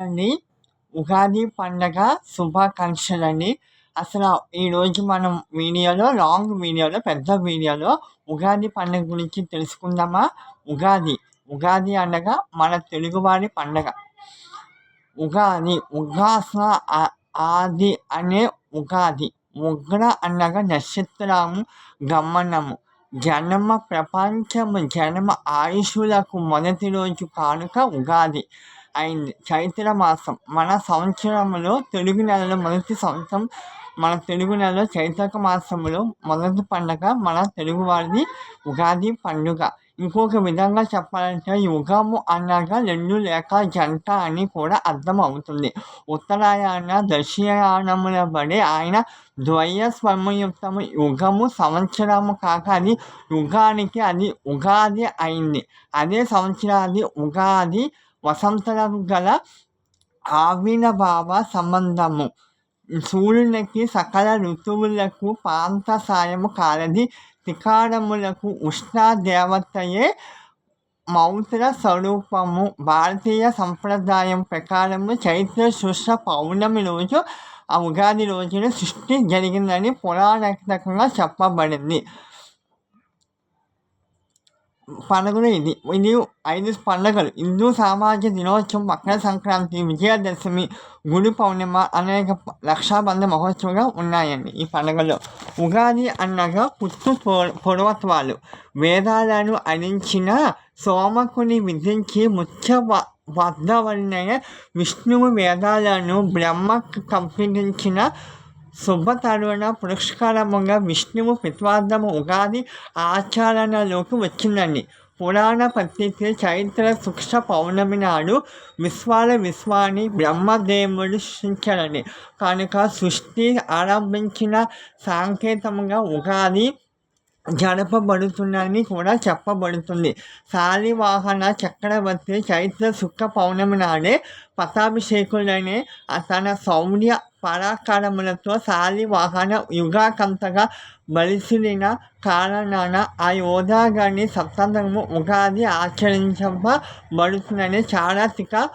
అండి ఉగాది పండగ శుభాకాంక్షలండి అసలు ఈరోజు మనం వీడియోలో లాంగ్ వీడియోలో పెద్ద వీడియోలో ఉగాది పండుగ గురించి తెలుసుకుందామా? ఉగాది. ఉగాది అనగా మన తెలుగువారి పండగ. ఉగాది. ఉగాస ఆది అనే ఉగాది. ఉగ్ర అనగా నక్షత్రము గమనము. జనమ ప్రపంచము జనమ ఆయుషులకు మొదటి రోజు కానుక ఉగాది. అయింది. చైత్ర మాసం మన సంవత్సరంలో తెలుగు నెలలో మొదటి సంవత్సరం మన తెలుగు నెలలో చైత్రక మాసంలో మొదటి పండుగ మన తెలుగు వారిది ఉగాది పండుగ. ఇంకొక విధంగా చెప్పాలంటే యుగము అనగా రెండు లేక జంట అని కూడా అర్థం అవుతుంది. ఉత్తరాయణ దక్షిణాయనముల బడి ఆయన ద్వయ స్వర్మయుక్తము యుగము సంవత్సరము కాక అది యుగానికి అది ఉగాది అయింది. అదే సంవత్సరాది ఉగాది వసంతరం గల ఆవిర్భావ సంబంధము సూర్యునికి సకల ఋతువులకు పాంత సాయము కాలది త్రికారములకు ఉష్ణ దేవతయే మౌత్ర స్వరూపము భారతీయ సంప్రదాయం ప్రకారము చైత్ర శుష్ర పౌర్ణమి రోజు ఆ ఉగాది రోజున సృష్టి జరిగిందని పురాణకంగా చెప్పబడింది పండుగలు ఇది ఇది ఐదు పండుగలు హిందూ సామాజిక దినోత్సవం మకర సంక్రాంతి విజయదశమి గుడి పౌర్ణిమ అనేక రక్షాబంధ మహోత్సవంగా ఉన్నాయండి ఈ పండుగలో ఉగాది అనగా పుట్టు పొడవత్వాలు వేదాలను అణించిన సోమకుని విధించి ముఖ్య వద్దవలైన విష్ణువు వేదాలను బ్రహ్మకు కంపించిన శుభతరుణ పురస్కారముగా విష్ణువు పిత్వార్థము ఉగాది ఆచరణలోకి వచ్చిందండి పురాణ పత్రిక చైత్ర శుక్ష పౌర్ణమి నాడు విశ్వాల విశ్వాన్ని బ్రహ్మదేవుడు సృష్టించాడని కనుక సృష్టి ఆరంభించిన సాంకేతముగా ఉగాది జరపబడుతుందని కూడా చెప్పబడుతుంది శాలివాహన చక్రవర్తి చైత్ర శుక్ల పౌర్ణమి నాడే పతాభిషేకుడనే తన శౌర్య పరాక్రమలతో శాలివాహన యుగాకంతగా బలిసిరిన కారణాన ఆ యోధాగాన్ని సప్తాంతము ఉగాది ఆచరించబడుతుందని చారిత్రక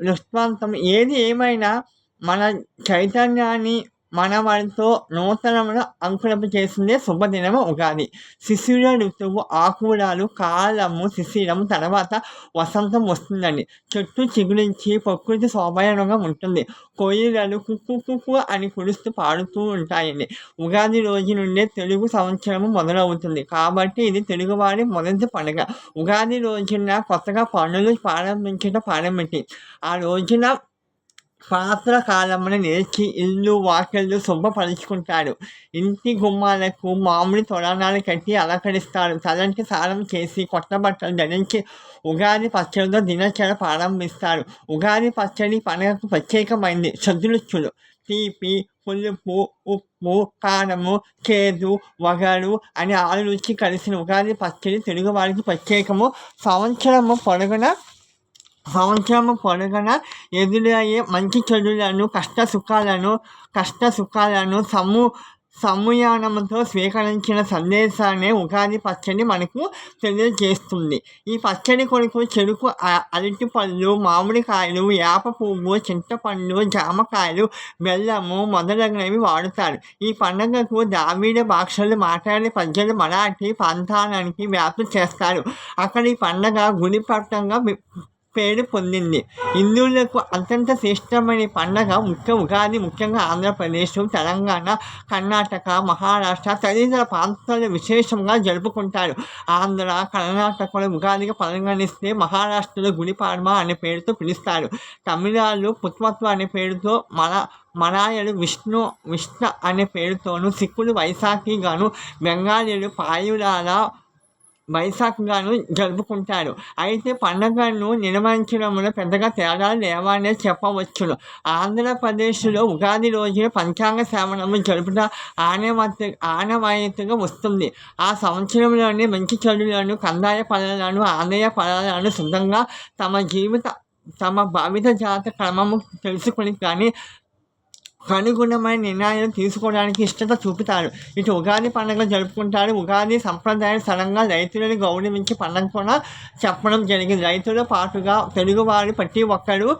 దృష్టాంతం. ఏది ఏమైనా మన చైతన్యాన్ని మన వారితో నూతనమును అంకురపు చేసిందే శుభదినము ఉగాది. శిశిర ఋతువు ఆకురాలు కాలము శిశిరము తర్వాత వసంతం వస్తుందండి. చెట్టు చిగురించి ప్రకృతి శోభాయనంగా ఉంటుంది. కొయ్యలు కుక్కు కుక్కు అని కురుస్తూ పాడుతూ ఉంటాయండి. ఉగాది రోజు నుండే తెలుగు సంవత్సరము మొదలవుతుంది. కాబట్టి ఇది తెలుగువారి మొదటి పండుగ. ఉగాది రోజున కొత్తగా పనులు ప్రారంభించడం ప్రారంభించి ఆ రోజున పాత్ర కాలమున నేర్చి ఇల్లు వాకిళ్ళు శుభ్రపరుచుకుంటాడు ఇంటి గుమ్మాలకు మామిడి తొరణాలు కట్టి అలంకరిస్తాడు. తలంటి సారం చేసి కొత్త బట్టలు ధరించి ఉగాది పచ్చడితో దినచర ప్రారంభిస్తారు ఉగాది పచ్చడి పండుగకు ప్రత్యేకమైంది. సదృష్టులు తీపి పులుపు ఉప్పు కారము చేదు వగరు అని ఆరు రుచి కలిసిన ఉగాది పచ్చడి తెలుగు వారికి ప్రత్యేకము. సంవత్సరము పొడుగున సంవత్సరము పొడుగున ఎదురయ్యే మంచి చెడులను కష్ట సుఖాలను కష్ట సుఖాలను సమూ సమయానంతో స్వీకరించిన సందేశాన్ని ఉగాది పచ్చడి మనకు తెలియజేస్తుంది. ఈ పచ్చడి కొరకు చెరుకు అరటిపళ్ళు మామిడికాయలు వేప పువ్వు చింతపండు జామకాయలు బెల్లము మొదలగునవి వాడుతారు. ఈ పండుగకు ద్రావిడ భాషలు మాట్లాడే ప్రజలు మరాఠీ ప్రాంతానికి వ్యాప్తి చేస్తారు. అక్కడ ఈ పండుగ గుడిపట్టంగా పేరు పొందింది. హిందువులకు అత్యంత శ్రేష్టమైన పండగ ముఖ్య ఉగాది. ముఖ్యంగా ఆంధ్రప్రదేశ్ తెలంగాణ కర్ణాటక మహారాష్ట్ర తదితర ప్రాంతాలు విశేషంగా జరుపుకుంటారు. ఆంధ్ర కర్ణాటకలో ఉగాదిగా పరిగణిస్తే మహారాష్ట్రలో గుడిపాడ్మ అనే పేరుతో పిలుస్తారు. తమిళనాడు పుత్వత్వ అనే పేరుతో మన మరాయలు విష్ణు విష్ణు అనే పేరుతోనూ సిక్కులు వైశాఖి గాను బెంగాలీలు పాయురాల వైశాఖగాను జరుపుకుంటారు. అయితే పండుగను నిర్వహించడంలో పెద్దగా తేడాలు లేవనే చెప్పవచ్చును. ఆంధ్రప్రదేశ్లో ఉగాది రోజున పంచాంగ శ్రవణము జరుపుట ఆనవత ఆనవాయితీగా వస్తుంది. ఆ సంవత్సరంలోని మంచి చెడులను కందాయ పదాలను ఆదాయ పదాలను సిద్ధంగా తమ జీవిత తమ భావిత జాత క్రమము తెలుసుకుని కానీ అనుగుణమైన నిర్ణయాలు తీసుకోవడానికి ఇష్టత చూపుతారు. ఇటు ఉగాది పండుగ జరుపుకుంటారు. ఉగాది సంప్రదాయ స్థలంగా రైతులను గౌరవించి పండుగ కూడా చెప్పడం జరిగింది. రైతుల పాటుగా తెలుగువారు ప్రతి ఒక్కరు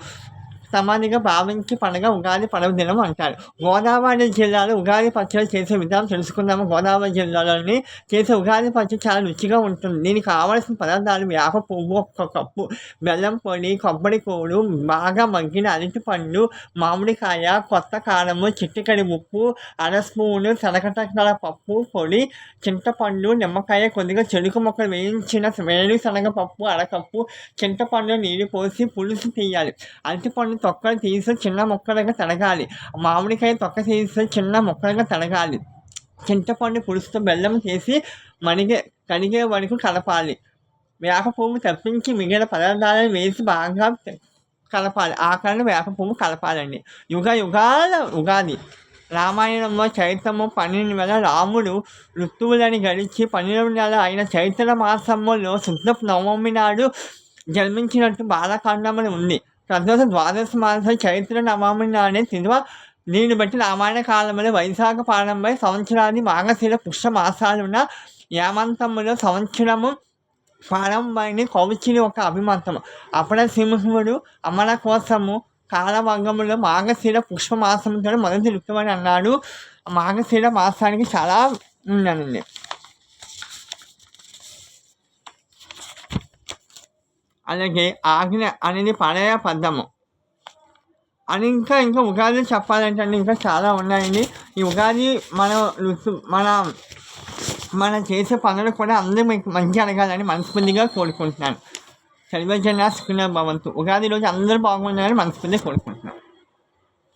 సమాధిగా భావించి పండుగ ఉగాది పర్వదినం అంటారు. గోదావరి జిల్లాలో ఉగాది పచ్చడి చేసే విధానం తెలుసుకుందాము. గోదావరి జిల్లాలోని చేసే ఉగాది పచ్చడి చాలా రుచిగా ఉంటుంది. దీనికి కావాల్సిన పదార్థాలు వేప పువ్వు ఒక్క కప్పు బెల్లం పొడి కొబ్బరి కూడు బాగా మగ్గిన అరటిపండు మామిడికాయ కొత్త కారము చిట్టికడి ఉప్పు అర స్పూను శనగటక్కల పప్పు పొడి చింతపండు నిమ్మకాయ కొద్దిగా చెరుకు మొక్కలు వేయించిన వేరుశనగ పప్పు అరకప్పు చింతపండు నీళ్ళు పోసి పులుసు తీయాలి. అరటిపండు తొక్కలు తీసి చిన్న ముక్కలుగా తడగాలి. మామిడికాయ తొక్క తీసి చిన్న ముక్కలుగా తడగాలి. చింతపండు పులుసుతో బెల్లం చేసి మణిగే కడిగే వరకు కలపాలి. వేప పువ్వు తప్పించి మిగిలిన పదార్థాలను వేసి బాగా కలపాలి. ఆకలిని వేప పువ్వు కలపాలండి. యుగ యుగాల ఉగాది. రామాయణంలో చైత్రము పన్నెండు వేల రాముడు ఋతువులని గడిచి పన్నెండు నెల అయిన చైత్ర మాసంలో శుద్ధ నవమి నాడు జన్మించినట్టు బాలకాండములు ఉంది. తర్వాత ద్వాదశ మాసం చైత్ర నవమి నాడే తిరువ దీన్ని బట్టి రామాయణ కాలంలో వైశాఖ పాలనపై సంవత్సరాది మాగశిర పుష్పమాసాలున్న యామంతములో సంవత్సరము ప్రారంభమైన కౌచిని ఒక అభిమతము. అప్పుడ సింహుడు అమర కోసము కాలభంగంలో మాగశిర పుష్పమాసంతో మొదటి ఋతువని అన్నాడు. మాఘశిర మాసానికి చాలా ఉందండి అలాగే ఆజ్ఞ అనేది పడయ పద్దము అని ఇంకా ఇంకా ఉగాది చెప్పాలంటే అండి ఇంకా చాలా ఉన్నాయండి ఈ ఉగాది మన ఋతు మన మనం చేసే పనులు కూడా అందరూ మీకు మంచి అడగాలని మనస్ఫూర్తిగా కోరుకుంటున్నాను సర్వజన సుఖ భవంతు ఉగాది రోజు అందరూ బాగుండాలని మనస్ఫూర్తిగా కోరుకుంటున్నాను